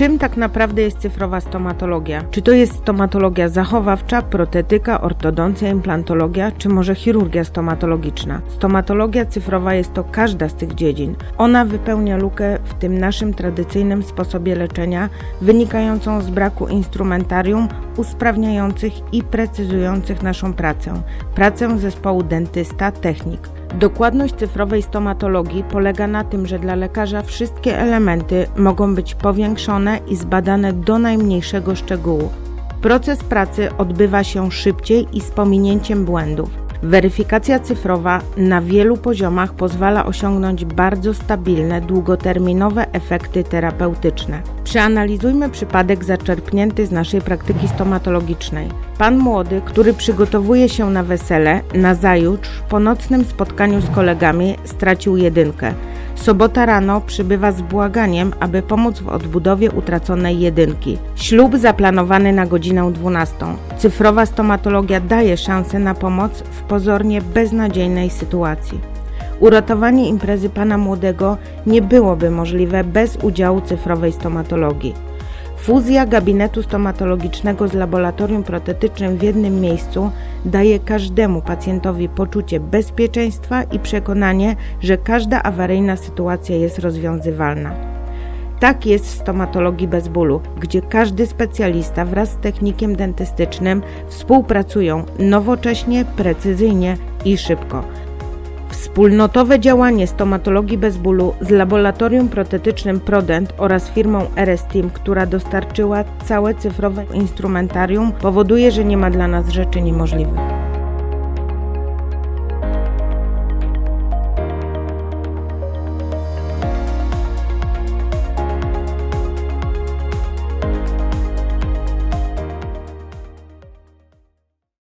Czym tak naprawdę jest cyfrowa stomatologia? Czy to jest stomatologia zachowawcza, protetyka, ortodoncja, implantologia, czy może chirurgia stomatologiczna? Stomatologia cyfrowa jest to każda z tych dziedzin. Ona wypełnia lukę w tym naszym tradycyjnym sposobie leczenia, wynikającą z braku instrumentarium usprawniających i precyzujących naszą pracę, pracę zespołu dentysta-technik. Dokładność cyfrowej stomatologii polega na tym, że dla lekarza wszystkie elementy mogą być powiększone i zbadane do najmniejszego szczegółu. Proces pracy odbywa się szybciej i z pominięciem błędów. Weryfikacja cyfrowa na wielu poziomach pozwala osiągnąć bardzo stabilne, długoterminowe efekty terapeutyczne. Przeanalizujmy przypadek zaczerpnięty z naszej praktyki stomatologicznej. Pan młody, który przygotowuje się na wesele, nazajutrz po nocnym spotkaniu z kolegami stracił jedynkę. Sobota rano przybywa z błaganiem, aby pomóc w odbudowie utraconej jedynki. Ślub zaplanowany na godzinę 12. Cyfrowa stomatologia daje szansę na pomoc w pozornie beznadziejnej sytuacji. Uratowanie imprezy pana młodego nie byłoby możliwe bez udziału cyfrowej stomatologii. Fuzja gabinetu stomatologicznego z laboratorium protetycznym w jednym miejscu daje każdemu pacjentowi poczucie bezpieczeństwa i przekonanie, że każda awaryjna sytuacja jest rozwiązywalna. Tak jest w stomatologii bez bólu, gdzie każdy specjalista wraz z technikiem dentystycznym współpracują nowocześnie, precyzyjnie i szybko. Wspólnotowe działanie stomatologii bez bólu z laboratorium protetycznym Prodent oraz firmą RS Team, która dostarczyła całe cyfrowe instrumentarium, powoduje, że nie ma dla nas rzeczy niemożliwych.